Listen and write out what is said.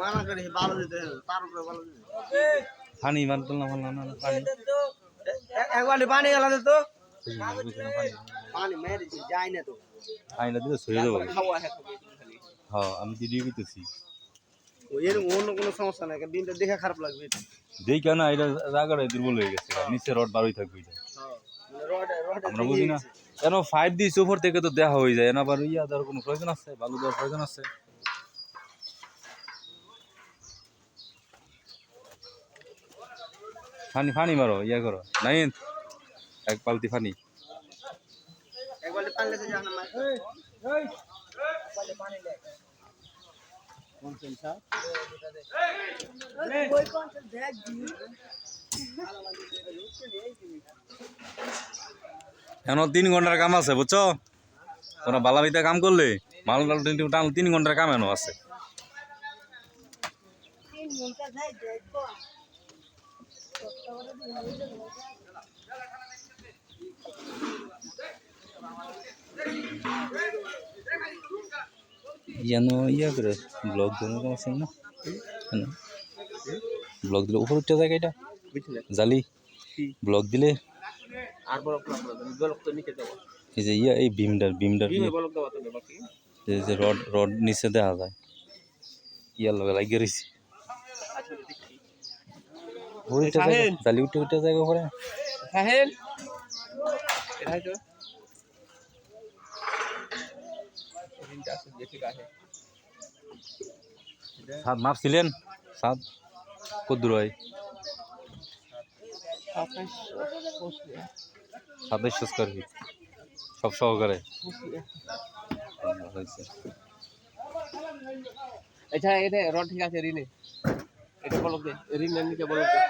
মানা করে ভালো দিতে হবে তার উপরে ভালো দিতে পানি মারতো না মারলাম না পানি। একবার পানি গেল তো। না পানি পানি মেরে যায় না তো পানিটা দিলে সরে যাব। হ্যাঁ আমি করতেছি। এর অন্য কোনো সমস্যা নাই দিনটা দেখে খারাপ লাগবে। এটা যেই কেন এটা জায়গাটা দুর্বল হয়ে গেছে। নিচে রড বারোই থাকবে এটা। রড রড আমরা বুঝি না। কেন ফাইভ দিয়েছি উপর থেকে তো দেখা হয়ে যায় না আবার ইয়া দেওয়ার কোনো প্রয়োজন আছে? বালু দেওয়ার প্রয়োজন আছে? ফানি ফানি মারো, ইয়া করো। নাই এক পালতি ফানি। এখন তিন ঘণ্টার কাম আছে, বুঝছ? তোমরা বালাবিতে কাম করলে, মাল টাল তিন ঘণ্টার কাম এনো আছে। ইয়ানো ইয়া করে ব্লগ দিলে কাম আছে না? ব্লগ দিলে উপর উঠতে যায় এটা জালি? কি? ব্লগ দিলে? আর বলক তো নিচে এই যে ইয়া এই বলক এই যে রড রড নিচে দেখা যায়। ইয়ার লগে লাগিয়ে রয়েছে। উঠে যায় জালি উঠে উঠে যায় উপরে সাহেল। এটাই তো। সাত মাপছিলেন সাত? কত হয়? সাতাইশশো স্কোয়ার ফিট সব সহকারে? আচ্ছা এটা রড ঠিক আছে রিনে এটা দে রিনের নিচে বলক দে